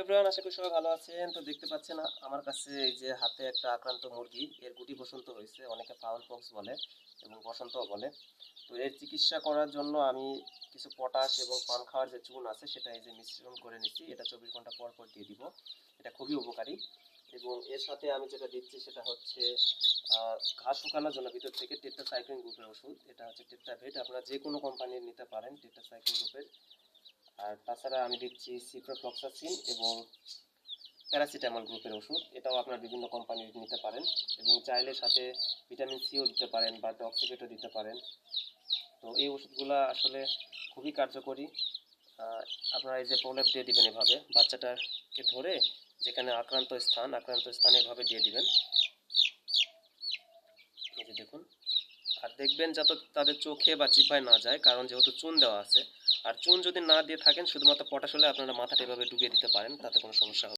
Everyone আশা করি সবাই ভালো আছেন। তো দেখতে পাচ্ছেন, আমার কাছে এই যে হাতে একটা আক্রান্ত মুরগি, এর গুটি বসন্ত হয়েছে, অনেকে ফাউল পক্স বলে এবং বসন্তও বলে। তো এর চিকিৎসা করার জন্য আমি কিছু পটাশ এবং পান খাওয়ার যে চুন আছে, সেটা এই যে মিশ্রণ করে নিচ্ছি এটা চব্বিশ ঘণ্টা পর পর দিয়ে দিব। এটা খুবই উপকারী। এবং এর সাথে আমি যেটা দিচ্ছি, সেটা হচ্ছে ঘাস শুকানোর জন্য ভিতর থেকে টেট্রাসাইক্লিন গ্রুপের ওষুধ। এটা হচ্ছে টেট্রাভেট আপনারা যে কোনো কোম্পানির নিতে পারেন টেট্রাসাইক্লিন গ্রুপের আর তাছাড়া আমি দিচ্ছি সিপ্রোফ্লক্সাসিন এবং প্যারাসিটামল গ্রুপের ওষুধ। এটাও আপনার বিভিন্ন কোম্পানির নিতে পারেন এবং চাইলে সাথে ভিটামিন সিও দিতে পারেন বা টক্সিকেটও দিতে পারেন। তো এই ওষুধগুলো আসলে খুবই কার্যকরী। আপনারা এই যে প্রলেপ দিয়ে দিবেন এভাবে বাচ্চাটাকে ধরে যেখানে আক্রান্ত স্থান, আক্রান্ত স্থানে এভাবে দিয়ে দিবেন এই যে দেখুন আর দেখবেন যাতে তাদের চোখে বা জিভায় না যায়, কারণ যেহেতু চুন দেওয়া আছে আর চুন যদি না দিয়ে থাকেন, শুধুমাত্র পটাশ হলে আপনারা মাথাটা এভাবে ডুবিয়ে দিতে পারেন, তাতে কোনো সমস্যা।